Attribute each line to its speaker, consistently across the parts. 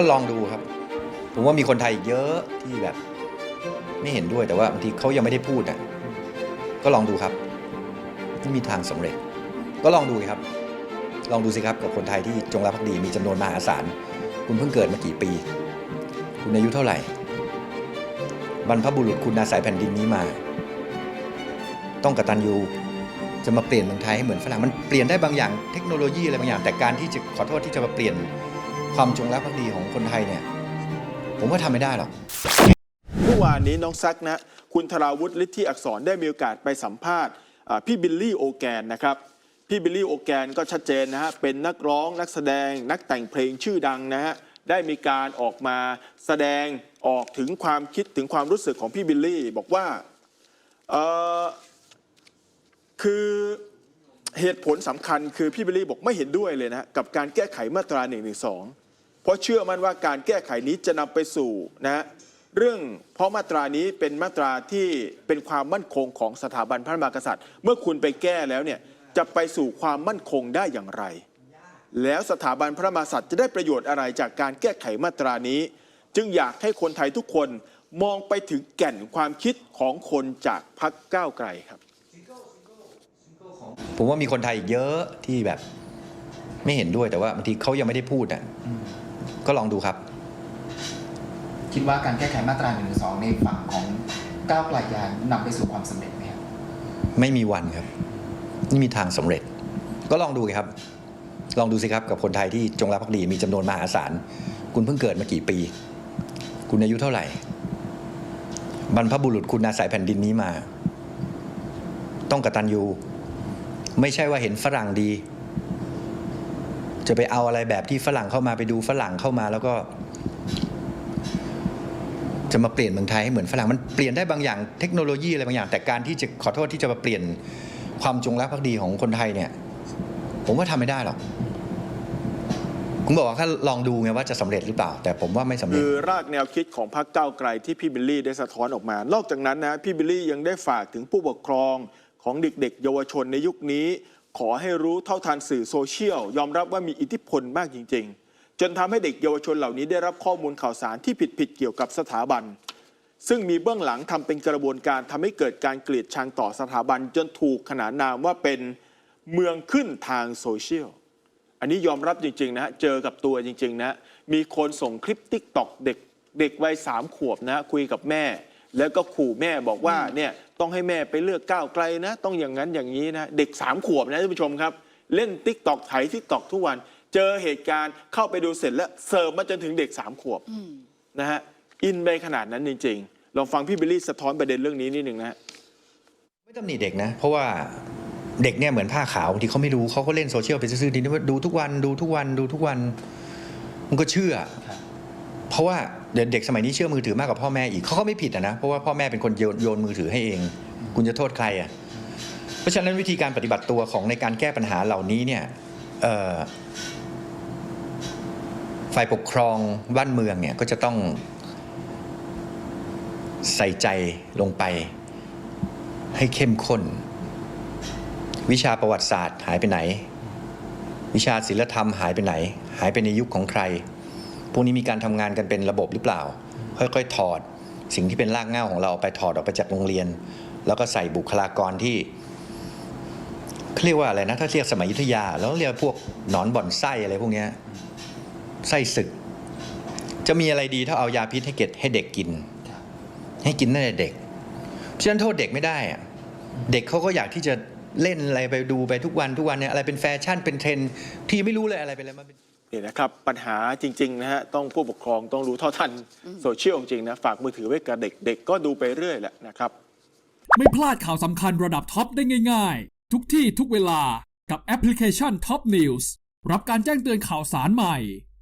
Speaker 1: ก็ลองดูครับ ผมว่ามีคนไทยเยอะที่แบบ ไม่เห็นด้วยแต่ว่าบางทีเขายังไม่ได้พูดอะก็ลองดูครับไม่มีทางสำเร็จ ก็ลองดูครับ ลองดูสิครับกับคนไทยที่จงรักภักดีมีจำนวนมหาศาลคุณเพิ่งเกิดมากี่ปี คุณอายุเท่าไหร่บรรพบุรุษคุณอาศัยแผ่นดินนี้มา ต้องกตัญญูจะมาเปลี่ยนเมืองไทยให้เหมือนฝรั่งมันเปลี่ยนได้บางอย่างเทคโนโลยีอะไรบางอย่าง แต่การที่จะขอโทษที่จะมาเปลี่ยน ความจงรักภักดีของคนไทยเนี่ย ผมว่าทำไม่ได้หรอก
Speaker 2: เมื่อวานนี้น้องซักนะ คุณธราวุฒิฤทธิอักษรได้มีโอกาสไปสัมภาษณ์พี่บิลลี่โอแกนนะครับพี่บิลลี่โอแกนก็ชัดเจนนะฮะเป็นนักร้องนักแสดงนักแต่งเพลงชื่อดังนะฮะได้มีการออกมาแสดงออกถึงความคิดถึงความรู้สึกของพี่บิลลี่ บอกว่าคือเหตุผลสำคัญคือพี่บิลลี่บอกไม่เห็นด้วยเลยนะกับการแก้ไขมาตรา1นึ ราะเชื่อมั่นว่าการแก้ไขนี้จะนำไปสู่นะเรื่องเพราะมาตรานี้เป็นมาตราที่เป็นความมั่นคงของสถาบันพระมหากษัตริย์ เมื่อคุณไปแก้แล้วเนี่ยจะไปสู่ความมั่นคงได้อย่างไร แล้วสถาบันพระมหากษัตริย์จะได้ประโยชน์อะไรจากการแก้ไขมาตรานี้ จึงอยากให้คนไทยทุกคนมองไปถึงแก่นความคิดของคนจากพรรคก้าวไกลครับ
Speaker 1: ผมว่ามีคนไทยอีกเยอะที่แบบไม่เห็นด้วยแต่ว่าบางทีเขายังไม่ได้พูดอะ ก็ลองดูครับ
Speaker 3: คิดว่าการแก้ไขมาตรา1นึในฝั่งของก้าวไกลจะนำไปสู่ความสำเร็จไหมครับ
Speaker 1: ไม่มีวันครับไม่มีทางสำเร็จ ก็ลองดูครับ ลองดูสิครับกับคนไทยที่จงรักภักดีมีจำนวนมหาศาลคุณเพิ่งเกิดมากี่ปี คุณอายุเท่าไหร่ บรรพบุรุษคุณอาศัยแผ่นดินนี้มา ต้องกตัญญูไม่ใช่ว่าเห็นฝรั่งดี จะไปเอาอะไรแบบที่ฝรั่งเข้ามาไปดูฝรั่งเข้ามาแล้วก็ จะมาเปลี่ยนเมืองไทยให้เหมือนฝรั่งมันเปลี่ยนได้บางอย่างเทคโนโลยีอะไรบางอย่าง แต่การที่จะขอโทษที่จะมาเปลี่ยนความจงรักภักดีของคนไทยเนี่ย ผมว่าทำไม่ได้หรอกผมบอกว่าแค่ลองดูไงว่าจะสำเร็จหรือเปล่า แต่ผมว่าไม่สำเร็จ
Speaker 2: คือรากแนวคิดของพรรคก้าวไกลที่พี่บิลลี่ได้สะท้อนออกมา นอกจากนั้นนะพี่บิลลี่ยังได้ฝากถึงผู้ปกครองของเด็กๆ เยาวชนในยุคนี้ ขอให้รู้เท่าทันสื่อโซเชียล ยอมรับว่ามีอิทธิพลมากจริง ๆ จนทำให้เด็กเยาวชนเหล่านี้ได้รับข้อมูลข่าวสารที่ผิดๆเกี่ยวกับสถาบัน ซึ่งมีเบื้องหลังทำเป็นกระบวนการทำให้เกิดการเกลียดชังต่อสถาบัน จนถูกขนานนามว่าเป็นเมืองขึ้นทางโซเชียลอันนี้ยอมรับจริง ๆ นะฮะ เจอกับตัวจริง ๆ นะ มีคนส่งคลิปติ๊กตอกเด็กเด็กวัยสามขวบนะฮะ คุยกับแม่ แล้วก็ขู่แม่บอกว่าเนี่ยต้องให้แม่ไปเลือกก้าวไกลนะ ต้องอย่างนั้นอย่างนี้นะ เด็กสามขวบนะท่านผู้ชมครับ เล่นติ๊กตอกไถติ๊กตอกทุกวัน เจอเหตุการณ์เข้าไปดูเสร็จแล้วเสิร์ฟมาจนถึงเด็กสามขวบนะฮะอินไปขนาดนั้นจริงๆลองฟังพี่บิลลี่สะท้อนประเด็นเรื่องนี้นิดหนึ่งนะฮะ
Speaker 1: ไม่ตำหนิเด็กนะ เพราะว่าเด็กเนี่ยเหมือนผ้าขาวบางทีเขาไม่รู้เขาก็เล่นโซเชียลไปซื่อๆดีนะว่าดูทุกวันดูทุกวันดูทุกวัน มันก็เชื่อ เพราะว่าเด็กสมัยนี้เชื่อมือถือมากกว่าพ่อแม่อีกเขาก็ไม่ผิดอะนะเพราะว่าพ่อแม่เป็นคนโยนมือถือให้เอง คุณจะโทษใครอะเพราะฉะนั้นวิธีการปฏิบัติตัวของในการแก้ปัญหาเหล่านี้เนี่ยฝ่ายปกครองบ้านเมืองเนี่ยก็จะต้องใส่ใจลงไป ให้เข้มข้น วิชาประวัติศาสตร์หายไปไหน วิชาศิลธรรมหายไปไหน หายไปในยุคของใคร วกนี้มีการทำงานกันเป็นระบบหรือเปล่า ค่อยๆ ถอด สิ่งที่เป็นรากเหง้าของเราออกไปถอดออกไปจากโรงเรียน แล้วก็ใส่บุคลากรที่เขาเรียกว่าอะไรนะถ้าเรียกสมัยยุทธยา แล้วเรียกพวกหนอนบ่อนไส้อะไรพวกนี้ไส้ศึก จะมีอะไรดีถ้าเอายาพิษให้เก็ดให้เด็กกิน ให้กินตั้งแต่เด็กเพราะฉะนั้นโทษเด็กไม่ได้อะเด็กเขาก็อยากที่จะเล่นอะไรไปดูไปทุกวันทุกวันเนี่ยอะไรเป็นแฟชั่นเป็นเทรนที่ไม่รู้เลยอะไรเป็นอะไรมันเป็น
Speaker 2: นี่นะครับปัญหาจริงๆนะฮะต้องผู้ปกครองต้องรู้เท่าทันโซเชียลจริงๆนะฝากมือถือไว้กับเด็กเด็กก็ดูไปเรื่อยแหละนะครับ
Speaker 4: ไม่พลาดข่าวสำคัญระดับท็อปได้ง่าย ๆ ทุกที่ทุกเวลากับแอปพลิเคชัน Top News รับการแจ้งเตือนข่าวสารใหม่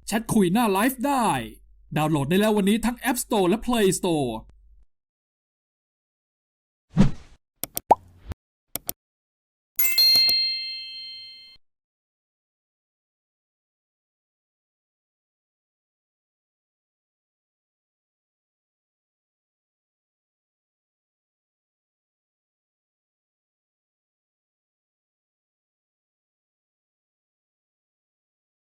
Speaker 4: แชทคุยหน้าไลฟ์ได้ ดาวน์โหลดได้แล้ววันนี้ทั้ง App Store และ Play Store